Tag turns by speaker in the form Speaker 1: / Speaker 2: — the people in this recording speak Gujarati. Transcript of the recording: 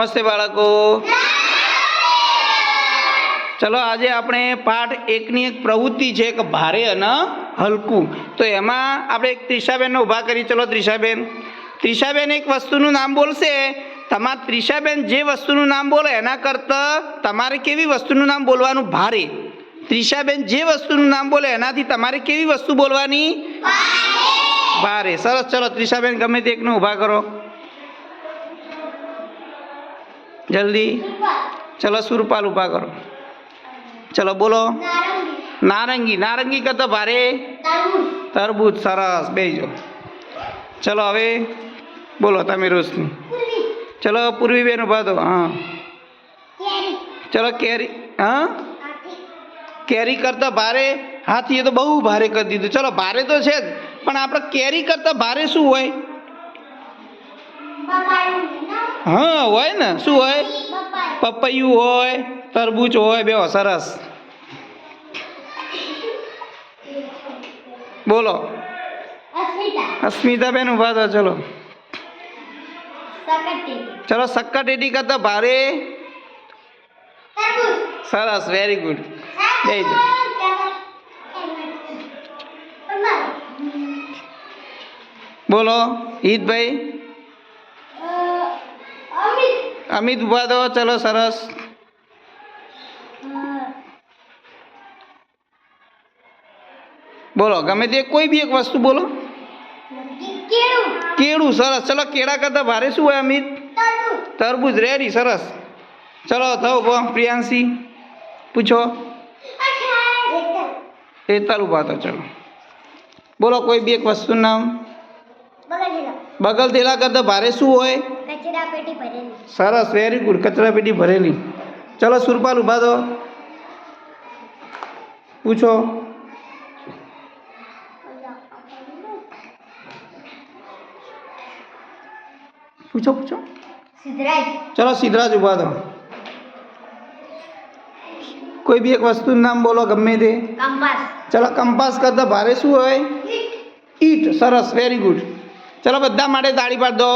Speaker 1: નમસ્તે બાળકો. ચલો આજે આપણે પાઠ એકની એક પ્રવૃત્તિ છે કે ભારે અને હલકું. તો એમાં આપણે એક ત્રિષાબેનને ઊભા કરી. ચલો ત્રિષાબેન. ત્રિષાબેન એક વસ્તુનું નામ બોલશે. તમારે ત્રિષાબેન જે વસ્તુનું નામ બોલે એના કરતાં તમારે કેવી વસ્તુનું નામ બોલવાનું ભારે? ત્રિષાબેન જે વસ્તુનું નામ બોલે એનાથી તમારે કેવી વસ્તુ બોલવાની? ભારે. સરસ. ચલો ત્રિષાબેન ગમે તે એકને ઊભા કરો. જલ્દી. ચલો સુરપાલ ઊભા કરો. ચલો બોલો. નારંગી. નારંગી કરતો ભારે. તરબૂચ. સરસ. બેજો. ચલો હવે બોલો તમે રોશની. ચલો પૂર્વીબેન ઊભા દો હા. ચલો કેરી. હા? કેરી કરતા ભારે. હાથી એ તો બહુ ભારે કરી દીધું. ચલો ભારે તો છે જ. પણ આપણે કેરી કરતા ભારે શું હોય? હા હોય ને? શું હોય? પપૈયું. હોય તરબૂચ હોય બે સરસ. બોલો. અસ્મિતાબેન ઊભા થો ચલો. ચલો સક્કટેટી કરતા ભારે. સરસ વેરી ગુડ જય બોલો હિતભાઈ. અમિત ઊભા દો ચલો સરસ. બોલો ગમે તે કોઈ બી એક વસ્તુ બોલો. કેળું સરસ. ચલો કેળા કરતા ભારે શું હોય અમિત? તરબૂજ રેડી સરસ. ચલો થવું ઊભો પ્રિયાંશી પૂછો. હેતલ ઊભા તો ચલો. બોલો કોઈ બી એક વસ્તુનું નામ? બગલ થેલા કરતા ભારે શું હોય?
Speaker 2: કચરા પેટી ભરેલી.
Speaker 1: સરસ વેરી ગુડ કચરા પેટી ભરેલી. ચલો સુરપાલ ઊભા દો પૂછો. પૂછો પૂછો. ચલો સિદ્ધરાજ ઊભા દો કોઈ બી એક વસ્તુનું નામ બોલો ગમે તે.
Speaker 2: કંપાસ.
Speaker 1: ચલો કંપાસ કરતા ભારે શું હોય? ઈટ. સરસ વેરી ગુડ ચલો બધા માટે તાળી પાડ દો.